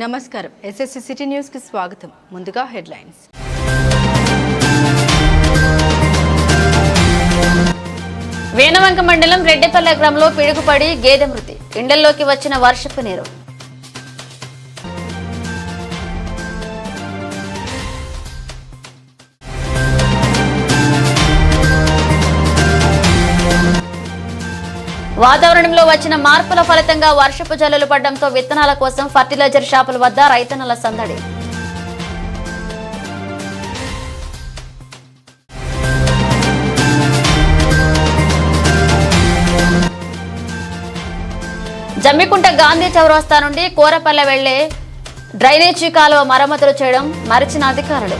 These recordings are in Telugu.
నమస్కారం. ఎస్ఎస్సి సిటీ న్యూస్కి స్వాగతం. ముందుగా హెడ్లైన్స్. వేణవంక మండలం రెడ్డిపల్లె గ్రామంలో పిడుగుపడి గేదె మృతి. ఇండల్లోకి వచ్చిన వర్షపు నీరు. వాతావరణంలో వచ్చిన మార్పుల ఫలితంగా వర్షపు జల్లులు పడడంతో విత్తనాల కోసం ఫర్టిలైజర్ షాపుల వద్ద రైతన్నల సందడి. జమ్మికుంట గాంధీ చౌరస్తా నుండి కోరపల్లె వెళ్ళే డ్రైనేజీ కాలువ మరమ్మతులు చేయడం మరిచిన అధికారులు.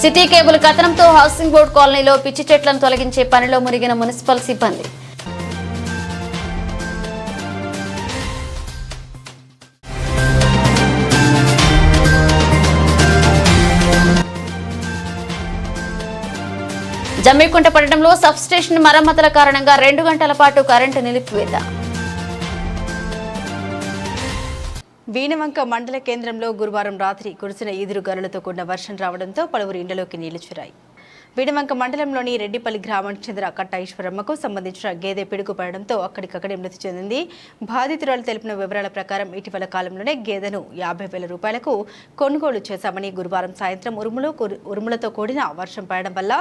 సిటీ కేబుల్ కథనంతో హౌసింగ్ బోర్డు కాలనీలో పిచ్చి చెట్లను తొలగించే పనిలో మునిగిన మున్సిపల్ సిబ్బంది. జమ్మికుంట పట్టణంలో సబ్ స్టేషన్ మరమ్మతుల కారణంగా రెండు గంటల పాటు కరెంటు నిలిపివేత. వీణవంక మండల కేంద్రంలో గురువారం రాత్రి కురిసిన ఈదురు గనులతో కూడిన వర్షం రావడంతో పలువురు ఇండ్లలోకి నీళ్ళు చేరాయి. వీడవంక మండలంలోని రెడ్డిపల్లి గ్రామానికి చెందిన కట్ట ఈశ్వరమ్మకు సంబంధించిన గేదె పిడుగు పడడంతో అక్కడికక్కడే మృతి చెందింది. బాధితురాలు తెలిపిన వివరాల ప్రకారం ఇటీవల కాలంలోనే గేదెను యాభై వేల రూపాయలకు కొనుగోలు చేశామని గురువారం సాయంత్రం ఉరుములు ఉరుములతో కూడిన వర్షం పడడం వల్ల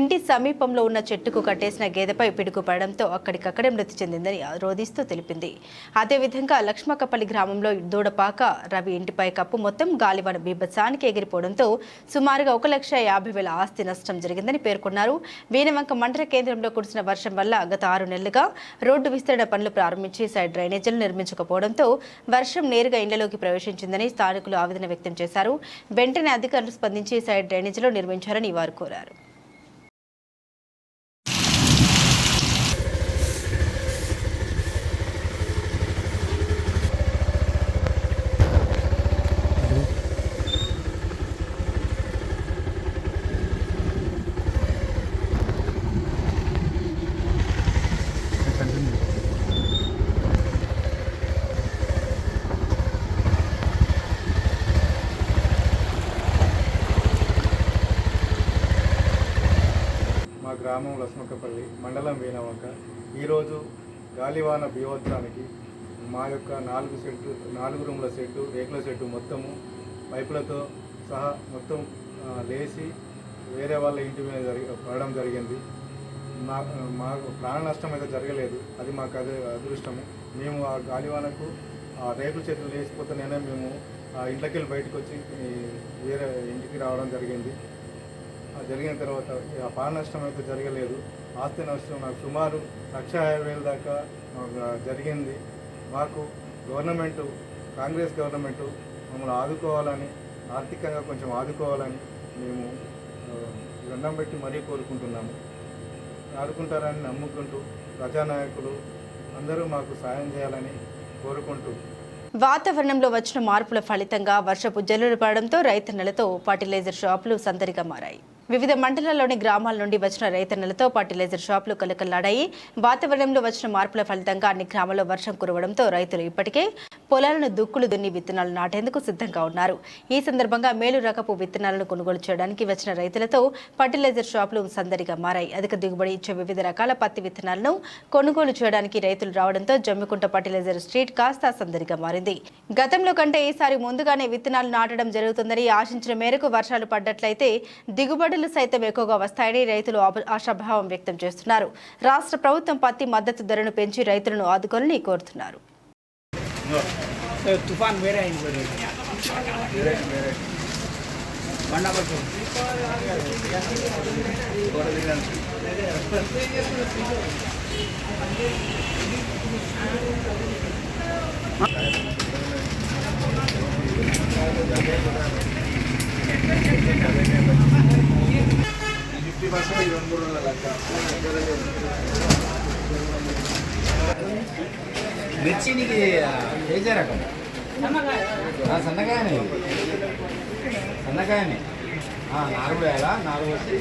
ఇంటి సమీపంలో ఉన్న చెట్టుకు కట్టేసిన గేదెపై పిడుగు పడడంతో అక్కడికక్కడే మృతి చెందిందని రోధిస్తూ తెలిపింది. అదేవిధంగా లక్ష్మకపల్లి గ్రామంలో దూడపాక రవి ఇంటిపై కప్పు మొత్తం గాలివాన బీభత్సానికి ఎగిరిపోవడంతో సుమారుగా ఒక లక్ష యాభై వేల ఆస్తి నష్టం జరిగింది. జరిగిందని పేర్కొన్నారు. వీణవంక మండల కేంద్రంలో కురిసిన వర్షం వల్ల గత ఆరు నెలలుగా రోడ్డు విస్తరణ పనులు ప్రారంభించి సైడ్ డ్రైనేజీలు నిర్మించకపోవడంతో వర్షం నేరుగా ఇళ్ళలోకి ప్రవేశించిందని స్థానికులు ఆవేదన వ్యక్తం చేశారు. వెంటనే అధికారులు స్పందించి సైడ్ డ్రైనేజీలు నిర్మించారని వారు కోరారు మా గ్రామం లక్ష్మకపల్లి మండలం వీణవంక ఈరోజు గాలివాన బీభత్సానికి మా యొక్క నాలుగు సెట్టు నాలుగు రూముల సెట్టు రేకుల సెట్టు మొత్తము పైపులతో సహా మొత్తం లేచి వేరే వాళ్ళ ఇంటి మీద జరిగి పడడం జరిగింది. మా మాకు ప్రాణ నష్టం అయితే జరగలేదు. అది మాకు అదే అదృష్టము. మేము ఆ గాలివానకు ఆ రేకుల చెట్లు లేచిపోతేనే మేము ఆ ఇంట్లోకి వెళ్ళి బయటకు వచ్చి వేరే ఇంటికి రావడం జరిగింది. జరిగిన తర్వాత ఆ ప్రాణ నష్టం అయితే జరగలేదు. ఆస్తి నష్టం నాకు సుమారు లక్ష యాభై వేల దాకా జరిగింది. మాకు గవర్నమెంటు కాంగ్రెస్ గవర్నమెంటు మమ్మల్ని ఆదుకోవాలని ఆర్థికంగా కొంచెం ఆదుకోవాలని మేము దండం పెట్టి మరీ కోరుకుంటున్నాము. ఆదుకుంటారని నమ్ముకుంటూ ప్రజానాయకులు అందరూ మాకు సాయం చేయాలని కోరుకుంటూ. వాతావరణంలో వచ్చిన మార్పుల ఫలితంగా వర్షపు జల్లులు పడడంతో రైతన్నలతో ఫర్టిలైజర్ షాపులు సందడిగా మారాయి. వివిధ మండలాల్లోని గ్రామాల నుండి వచ్చిన రైతన్నలతో ఫర్టిలైజర్ షాపులు కలకల్లాడాయి వాతావరణంలో వచ్చిన మార్పుల ఫలితంగా అన్ని గ్రామాల్లో వర్షం కురవడంతో రైతులు ఇప్పటికే పొలాలను దుక్కులు దున్ని విత్తనాలు నాటేందుకు సిద్ధంగా ఉన్నారు. ఈ సందర్భంగా మేలు రకపు విత్తనాలను కొనుగోలు చేయడానికి వచ్చిన రైతులతో ఫర్టిలైజర్ షాపులు సందడిగా మారాయి. అధిక దిగుబడి ఇచ్చే వివిధ రకాల పత్తి విత్తనాలను కొనుగోలు చేయడానికి రైతులు రావడంతో జమ్మికుంట ఫర్టిలైజర్ స్ట్రీట్ కాస్త సందడిగా మారింది. గతంలో కంటే ఈసారి ముందుగానే విత్తనాలు నాటడం జరుగుతుందని ఆశించిన మేరకు వర్షాలు పడ్డట్లయితే దిగుబడులు సైతం ఎక్కువగా వస్తాయని రైతులు ఆశాభావం వ్యక్తం చేస్తున్నారు. రాష్ట్ర ప్రభుత్వం పత్తి మద్దతు ధరను పెంచి రైతులను ఆదుకోవాలని కోరుతున్నారు. తుఫాన్ వేరే అయింది వేరే one number two fifty percent ఈ రెండు మూడు రోజుల మిర్చి నీకు వేసే రకం సన్నకాయనే. సన్నకాయనే నాలుగు వేయాలా నాలుగు వచ్చి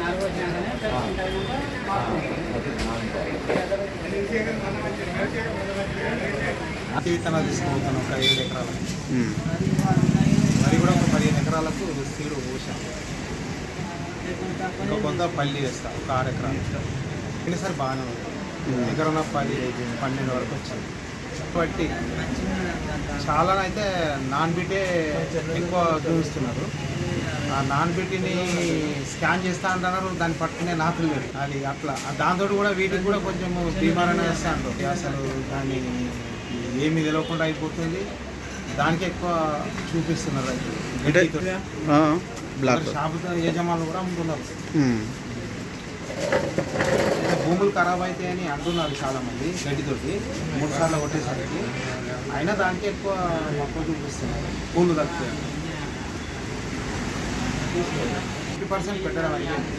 నాలుగు. విత్తనాలు తీసుకుపోతాను ఒక ఏడు ఎకరాలకు. మరి కూడా ఒక పదిహేను ఎకరాలకు సీడు పోసాం. ఇంకా కొంత పల్లి వేస్తా ఒక ఆరు ఎకరాలు బాగానే ఉంది ఎకరం పది పన్నెండు వరకు వచ్చింది. బట్టి చాలా అయితే నాన్ బిటే ఎక్కువ చూపిస్తున్నారు. ఆ నాన్ బిటిని స్కాన్ చేస్తా అంటున్నారు దాన్ని పట్టుకునే నాతులు లేదు. అది అట్లా. దాంతో కూడా వీటికి కూడా కొంచెం బీమారణ వేస్తా అంటారు. అసలు దాన్ని ఏమి తెలియకుండా అయిపోతుంది. దానికి ఎక్కువ చూపిస్తున్నారు రైతులు. బ్లాక్. షాపుతో యజమానులు కూడా అమ్ముతున్నారు భూములు ఖరాబ్ అవుతాయి అని అంటున్నారు చాలా మంది గడ్డితోటి మూడు సార్లు కొట్టేసరికి. అయినా దానికి ఎక్కువ మక్కువ చూపిస్తున్నారు. పూలు తగ్గుతాయి ఫిఫ్టీ పర్సెంట్ పెట్టడం అయ్యింది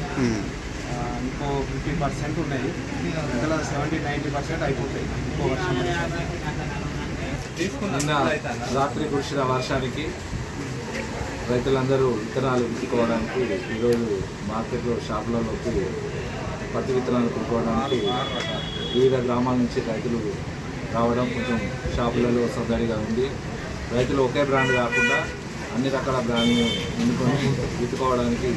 ఇంకో ఫిఫ్టీ పర్సెంట్ ఉన్నాయి. ఇందులో సెవెంటీ నైంటీ పర్సెంట్ అయిపోతాయి. ఇంకో వర్షం. నిన్న రాత్రి కురిసిన వర్షానికి రైతులందరూ విత్తనాలు విత్తుకోవడానికి ఈరోజు మార్కెట్లో షాపులలోకి పత్తి విత్తనాలు కొనుక్కోవడానికి వివిధ గ్రామాల నుంచి రైతులు రావడం కొంచెం షాపులలో సందడిగా ఉంది. రైతులు ఒకే బ్రాండ్ కాకుండా అన్ని రకాల బ్రాండ్ను ఎన్నుకొని విత్తుకోవడానికి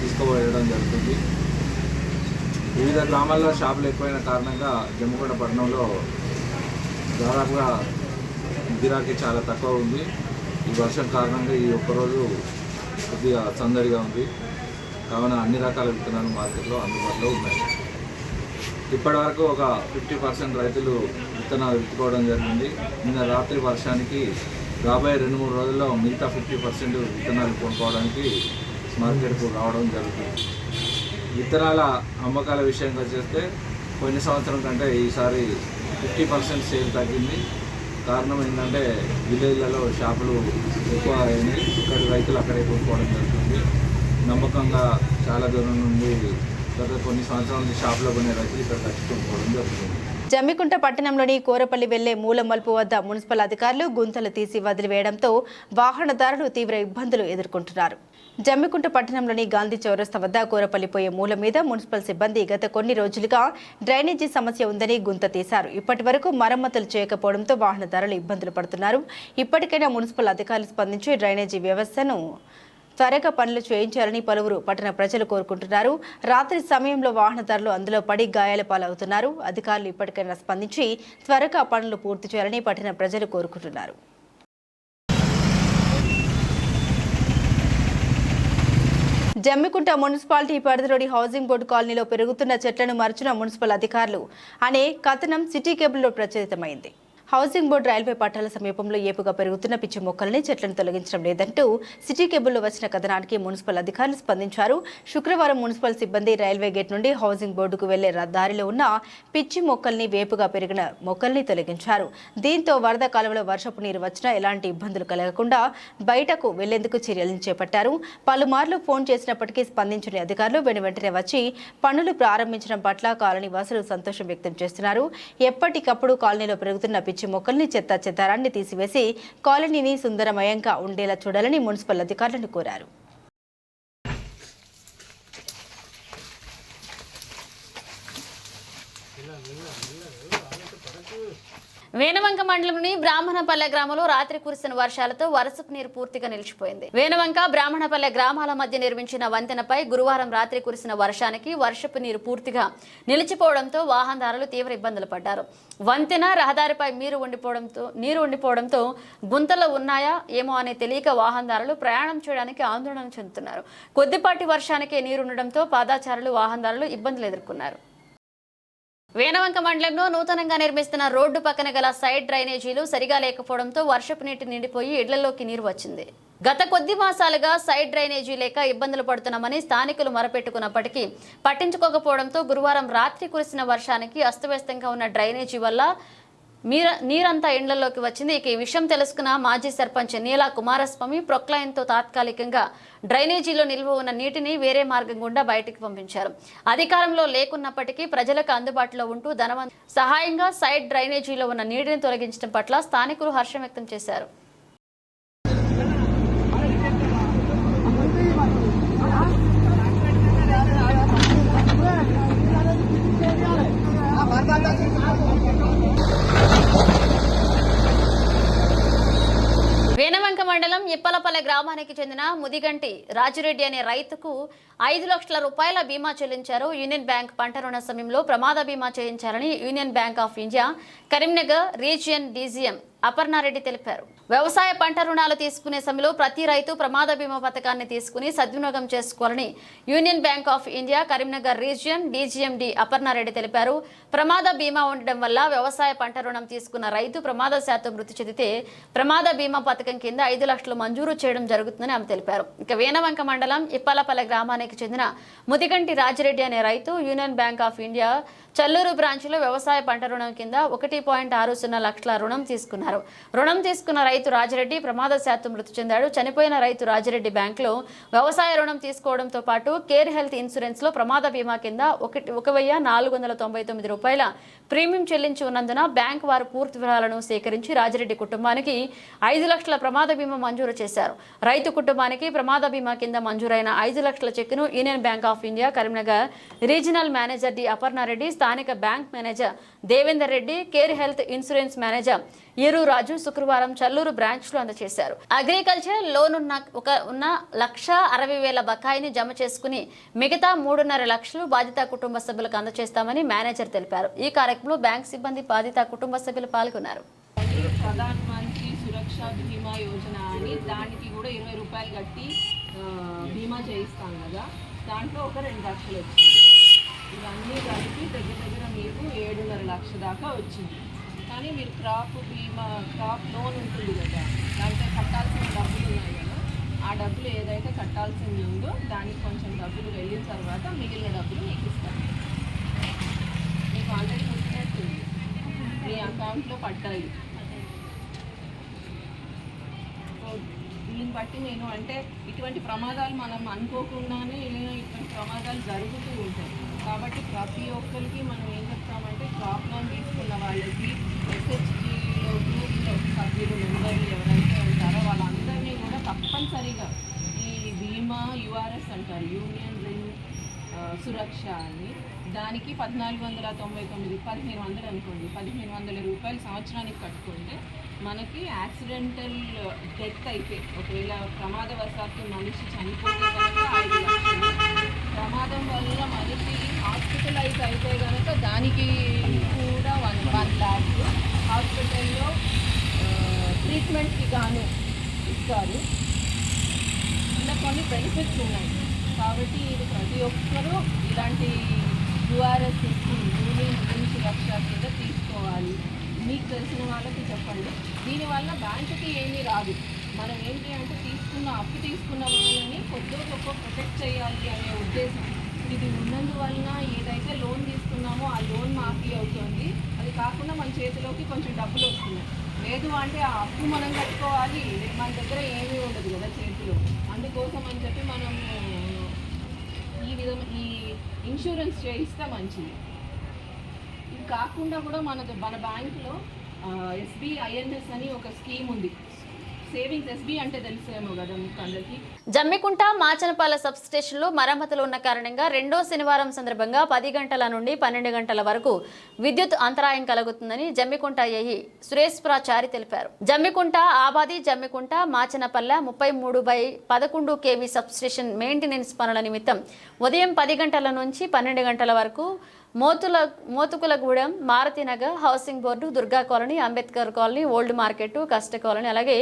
తీసుకుపోయడం జరుగుతుంది. వివిధ గ్రామాల్లో షాపులు ఎక్కువైన కారణంగా జమ్మికొండ పట్టణంలో దాదాపుగా గిరాకీ చాలా తక్కువ ఉంది. ఈ వర్షం కారణంగా ఈ ఒక్కరోజు కొద్దిగా సందడిగా ఉంది. కావున అన్ని రకాల విత్తనాలు మార్కెట్లో అందుబాటులో ఉన్నాయి. ఇప్పటివరకు ఒక ఫిఫ్టీ పర్సెంట్ రైతులు విత్తనాలు విత్తుకోవడం జరిగింది. నిన్న రాత్రి వర్షానికి రాబోయే రెండు మూడు రోజుల్లో మిగతా ఫిఫ్టీ పర్సెంట్ విత్తనాలు కొనుక్కోవడానికి మార్కెట్కు రావడం జరుగుతుంది. విత్తనాల అమ్మకాల విషయంగా చేస్తే పోయిన సంవత్సరం కంటే ఈసారి ఫిఫ్టీ పర్సెంట్ సేల్ తగ్గింది. కారణం ఏంటంటే విలేజ్లలో షాపులు ఎక్కువ అయినాయి ఇక్కడ రైతులు అక్కడే కొనుక్కోవడం జరుగుతుంది. నమ్మకంగా చాలా దూరం నుండి గత కొన్ని సంవత్సరాల నుంచి షాపులో కొనే రైతులు ఇక్కడ ఖర్చు కొనుక్కోవడం జరుగుతుంది. జమ్మికుంట పట్టణంలోని కోరపల్లి వెళ్ళే మూలమల్పు వద్ద మున్సిపల్ అధికారులు గుంతలు తీసి వదిలివేయడంతో వాహనదారులు తీవ్ర ఇబ్బందులు ఎదుర్కొంటున్నారు. జమ్మికుంట పట్టణంలోని గాంధీ చౌరస్తా వద్ద కోరపల్లి పోయే మూల మీద మున్సిపల్ సిబ్బంది గత కొన్ని రోజులుగా డ్రైనేజీ సమస్య ఉందని గుంత తీశారు. ఇప్పటి వరకు మరమ్మతులు చేయకపోవడంతో వాహనదారులు ఇబ్బందులు పడుతున్నారు. ఇప్పటికైనా మున్సిపల్ అధికారులు స్పందించి డ్రైనేజీ వ్యవస్థను త్వరగా పనులు చేయించాలని పలువురు పట్టణ ప్రజలు కోరుకుంటున్నారు. రాత్రి సమయంలో వాహనదారులు అందులో పడి గాయాల పాలవుతున్నారు. అధికారులు ఇప్పటికైనా స్పందించి త్వరగా పనులు పూర్తి చేయాలని పట్టణ ప్రజలు కోరుకుంటున్నారు. జమ్మికుంట మున్సిపాలిటీ పరిధిలోని హౌసింగ్ బోర్డు కాలనీలో పెరుగుతున్న చెట్లను మరచిన మున్సిపల్ అధికారులు. అనే కథనం సిటీ కేబుల్లో ప్రచురితమైంది. హౌసింగ్ బోర్డు రైల్వే పట్టాల సమీపంలో ఏపుగా పెరుగుతున్న పిచ్చి మొక్కల్ని చెట్లను తొలగించడం లేదంటూ సిటీ కేబుల్లో వచ్చిన కథనానికి మున్సిపల్ అధికారులు స్పందించారు. శుక్రవారం మున్సిపల్ సిబ్బంది రైల్వే గేట్ నుండి హౌసింగ్ బోర్డుకు వెళ్ళే దారిలో ఉన్న పిచ్చి మొక్కల్ని వేపుగా పెరిగిన మొక్కల్ని తొలగించారు. దీంతో వరద కాలంలో వర్షపు నీరు వచ్చినా ఎలాంటి ఇబ్బందులు కలగకుండా బయటకు వెళ్ళేందుకు చర్యలను చేపట్టారు. పలుమార్లు ఫోన్ చేసినప్పటికీ స్పందించని అధికారులు వెను వెంటనే వచ్చి పనులు ప్రారంభించడం పట్ల కాలనీ వాసులు సంతోషం వ్యక్తం చేస్తున్నారు. ఎప్పటికప్పుడు కాలనీలో పెరుగుతున్న పిచ్చి మొక్కల్ని చెత్త చెదారాన్ని తీసివేసి కాలనీని సుందరమయంగా ఉండేలా చూడాలని మున్సిపల్ అధికారులను కోరారు. వేనవంక మండలంలోని బ్రాహ్మణపల్లె గ్రామంలో రాత్రి కురిసిన వర్షాలతో వరసపు నీరు పూర్తిగా నిలిచిపోయింది. వేనవంక బ్రాహ్మణపల్లె గ్రామాల మధ్య నిర్మించిన వంతెనపై గురువారం రాత్రి కురిసిన వర్షానికి వర్షపు నీరు పూర్తిగా నిలిచిపోవడంతో వాహనదారులు తీవ్ర ఇబ్బందులు పడ్డారు. వంతెన రహదారిపై నీరు ఉండిపోవడంతో నీరు ఉండిపోవడంతో గుంతలు ఉన్నాయా ఏమో అనే తెలియక వాహనదారులు ప్రయాణం చేయడానికి ఆందోళన చెందుతున్నారు. కొద్దిపాటి వర్షానికే నీరుండడంతో పాదాచారులు వాహనదారులు ఇబ్బందులు ఎదుర్కొన్నారు. వేనవంక మండలంలో నూతనంగా నిర్మిస్తున్న రోడ్డు పక్కన గల సైడ్ డ్రైనేజీలు సరిగా లేకపోవడంతో వర్షపు నీటి నిండిపోయి ఇళ్ళలోకి నీరు వచ్చింది. గత కొద్ది మాసాలుగా సైడ్ డ్రైనేజీ లేక ఇబ్బందులు పడుతున్నామని స్థానికులు మొరపెట్టుకున్నప్పటికీ పట్టించుకోకపోవడంతో గురువారం రాత్రి కురిసిన వర్షానికి అస్తవ్యస్తంగా ఉన్న డ్రైనేజీ వల్ల మీర నీరంతా ఇండ్లలోకి వచ్చింది. ఇక ఈ విషయం తెలుసుకున్న మాజీ సర్పంచ్ నీలా కుమారస్వామి ప్రొక్లైన్తో తాత్కాలికంగా డ్రైనేజీలో నిల్వ ఉన్న నీటిని వేరే మార్గం గుండా బయటికి పంపించారు. అధికారంలో లేకున్నప్పటికీ ప్రజలకు అందుబాటులో ఉంటూ ధనవంత సహాయంగా సైడ్ డ్రైనేజీలో ఉన్న నీటిని తొలగించడం పట్ల స్థానికులు హర్షం వ్యక్తం చేశారు. గ్రామానికి చెందిన ముదిగంటి రాజిరెడ్డి అనే రైతుకు ఐదు లక్షల రూపాయల బీమా చెల్లించారు. యూనియన్ బ్యాంక్ పంట రుణ సమయంలో ప్రమాద బీమా చేయించారని Union bank of India Karimnagar region DGM Aparna Reddy తెలిపారు. వ్యవసాయ పంట రుణాలు తీసుకునే సమయంలో ప్రతి రైతు ప్రమాద బీమా పథకాన్ని తీసుకుని సద్వినియోగం చేసుకోవాలని Union bank of India Karimnagar region DGM Aparna Reddy తెలిపారు. ప్రమాద బీమా ఉండడం వల్ల వ్యవసాయ పంట రుణం తీసుకున్న రైతు ప్రమాద శాతం మృతి చెందితే ప్రమాద బీమా పథకం కింద ఐదు లక్షలు మంజూరు చేయడం జరుగుతుందని ఆమె తెలిపారు. ఇక వేనవంక మండలం ఇప్పలపల్లె గ్రామానికి చెందిన ముదిగంటి రాజిరెడ్డి అనే రైతు union bank of India Challur బ్రాంచ్లో వ్యవసాయ పంట రుణం కింద ఒకటి పాయింట్ ఆరు సున్నా లక్షల రుణం తీసుకున్నారు. రుణం తీసుకున్న రైతు రాజిరెడ్డి ప్రమాద శాతం మృతి చెందాడు. చనిపోయిన రైతు రాజిరెడ్డి బ్యాంకులో వ్యవసాయ రుణం తీసుకోవడంతో పాటు కేర్ హెల్త్ ఇన్సూరెన్స్లో ప్రమాద బీమా కింద ఒకటి ఒక వెయ్యి నాలుగు వందల తొంభై తొమ్మిది రూపాయల ప్రీమియం చెల్లించి ఉన్నందున బ్యాంక్ వారు పూర్తి వివరాలను సేకరించి రాజిరెడ్డి కుటుంబానికి ఐదు లక్షల ప్రమాద బీమా మంజూరు చేశారు. రైతు కుటుంబానికి ప్రమాద బీమా కింద మంజూరైన ఐదు లక్షల చెక్కును union bank of India Karimnagar regional manager D Aparna Reddy స్థానిక bank manager Devender Reddy care health insurance manager ఈరు రాజు శుక్రవారం చల్లూరు బ్రాంచ్లో అందజేశారు అగ్రికల్చర్ లోన్ ఉన్న ఒక ఉన్న లక్ష అరవై వేల బకాయిని జమ చేసుకుని మిగతా మూడున్నర లక్షలు బాధిత కుటుంబ సభ్యులకు అందజేస్తామని మేనేజర్ తెలిపారు. ఈ కార్యక్రమంలో బ్యాంక్ సిబ్బంది బాధిత కుటుంబ సభ్యులు పాల్గొన్నారు. ప్రధాన్ మంత్రి సురక్ష బీమా యోజన అని దానికి కూడా ఇరవై రూపాయలు కట్టి బీమా చేయిస్తాం కదా. దాంట్లో ఒక రెండు లక్షలు వచ్చింది ఇవన్నీ కలిపి దగ్గర దగ్గర మీకు ఏడున్నర లక్ష దాకా వచ్చింది. కానీ మీరు క్రాప్ బీమా క్రాప్ లోన్ ఉంటుంది కదా దాంట్లో కట్టాల్సిన డబ్బులు ఉన్నాయి కదా ఆ డబ్బులు ఏదైతే కట్టాల్సింది ఉందో దానికి కొంచెం డబ్బులు వెళ్ళిన తర్వాత మిగిలిన డబ్బులు మీకు ఇస్తాను మీకు ఆల్రెడీ పుట్టినట్టుంది మీ అకౌంట్లో పడ్డాయి. దీన్ని బట్టి నేను అంటే ఇటువంటి ప్రమాదాలు మనం అనుకోకుండానే ఇటువంటి ప్రమాదాలు జరుగుతూ ఉంటాయి. కాబట్టి ప్రతి ఒక్కరికి మనం ఏం చెప్తామంటే క్రాప్ లోన్ తీసుకున్న వాళ్ళకి ఎస్హెచ్జిలో గ్రూప్లో సభ్యులు మెంబర్లు ఎవరైతే ఉంటారో వాళ్ళందరినీ కూడా తప్పనిసరిగా ఈ బీమా యుఆర్ఎస్ అంటారు యూనియన్ రింగ్ సురక్ష అని. దానికి పద్నాలుగు వందల తొంభై తొమ్మిది పదిహేను వందలు అనుకోండి పదిహేను వందల రూపాయలు సంవత్సరానికి కట్టుకుంటే మనకి యాక్సిడెంటల్ డెత్ అయితే ఒకవేళ ప్రమాదవశాత్తు మనిషి చనిపోతే కనుక ఐదు లక్షలు. ప్రమాదం వల్ల మనిషి హాస్పిటలైజ్ అయితే కనుక దానికి కూడా వన్ వన్ ల్యాక్ హాస్పిటల్లో ట్రీట్మెంట్కి గాను ఇస్తారు. ఇలా కొన్ని బెనిఫిట్స్ ఉన్నాయి. కాబట్టి ఇది ప్రతి ఒక్కరూ ఇలాంటి యూఆర్ఎస్ భూమి గురించి రక్ష కింద తీసుకోవాలి. మీకు తెలిసిన వాళ్ళకి చెప్పండి. దీనివల్ల బ్యాంకుకి ఏమీ రాదు. మనం ఏంటి అంటే తీసుకున్న అప్పు తీసుకున్న వాళ్ళని కొద్దిగా గొప్ప ప్రొటెక్ట్ చేయాలి అనే ఉద్దేశం. ఇది ఉన్నందువలన ఏదైతే లోన్ తీసుకున్నామో ఆ లోన్ మాఫీ అవుతుంది. అది కాకుండా మన చేతిలోకి కొంచెం డబ్బులు వస్తున్నాయి. లేదు అంటే ఆ అప్పు మనం కట్టుకోవాలి. మన దగ్గర ఏమీ ఉండదు కదా చేతిలో. అందుకోసం అని చెప్పి మనం ఈ విధం ఈ ఇన్సూరెన్స్ చేయిస్తే మంచిది. ఇది కాకుండా కూడా మన మన బ్యాంకులో ఎస్బీఐఎన్ఎస్ అని ఒక స్కీమ్ ఉంది. సేవింగ్స్ ఎస్బీ అంటే తెలుసేమో కదా అందరికీ జమ్మికుంట మాచనపాల సబ్స్టేషన్లో మరమ్మతులు ఉన్న కారణంగా రెండో శనివారం సందర్భంగా పది గంటల నుండి పన్నెండు గంటల వరకు విద్యుత్ అంతరాయం కలుగుతుందని జమ్మికుంట ఏఈ సురేష్ ప్రాచారి తెలిపారు. జమ్మికుంట ఆబాది జమ్మికుంట మాచనపల్లె ముప్పై మూడు బై పదకొండు కేవీ సబ్స్టేషన్ మెయింటెనెన్స్ పనుల నిమిత్తం ఉదయం పది గంటల నుంచి పన్నెండు గంటల వరకు మోతుల Motukulagudem Maruthinagar housing board Durga colony Ambedkar colony old market కష్ట కాలనీ అలాగే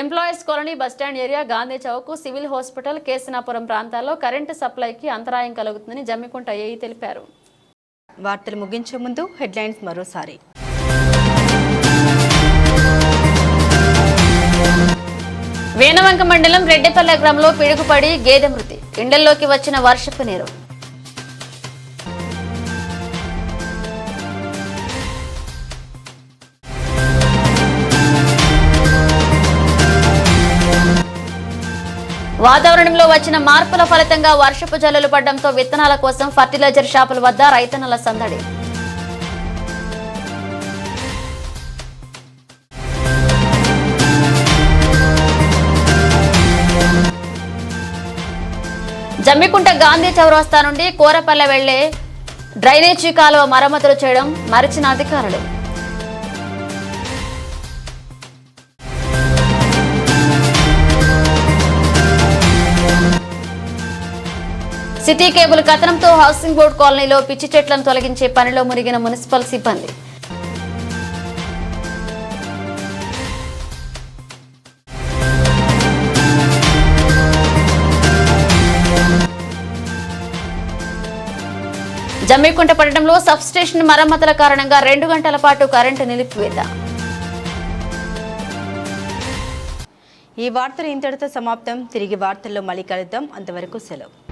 employees colony bus stand area Gandhi Chowk civil hospital Kesanapuram ప్రాంతాల్లో కరెంటు సప్లైకి అంతరాయం కలుగుతుందని జమ్మికుంట ఏఈ తెలిపారు. వార్తలు ముగించే ముందు హెడ్లైన్స్ మరోసారి. వేనవంక మండలం రెడ్డిపల్లె గ్రామంలో పిడుగుపడి గేదె మృతి. ఇండల్లోకి వచ్చిన వర్షపు నీరు. వాతావరణంలో వచ్చిన మార్పుల ఫలితంగా వర్షపు జల్లులు పడడంతో విత్తనాల కోసం ఫర్టిలైజర్ షాపుల వద్ద రైతన్నల సందడి. జమ్మికుంట గాంధీ చౌరస్తా నుండి కోరపల్లె వెళ్ళే డ్రైనేజీ కాలువ మరమ్మతులు చేయడం మరిచిన అధికారులు. సిటీ కేబుల్ కథనంతో హౌసింగ్ బోర్డు కాలనీలో పిచ్చి చెట్లను తొలగించే పనిలో మునిగిన మున్సిపల్ సిబ్బంది. జమ్మికుంట పట్టణంలో సబ్ స్టేషన్ మరమ్మతుల కారణంగా రెండు గంటల పాటు కరెంటు నిలిపివేత. ఈ వార్తలు ఇంతటితో సమాప్తం. తిరిగి వార్తల్లో మళ్ళీ కలుద్దాం. అంతవరకు సెలవు.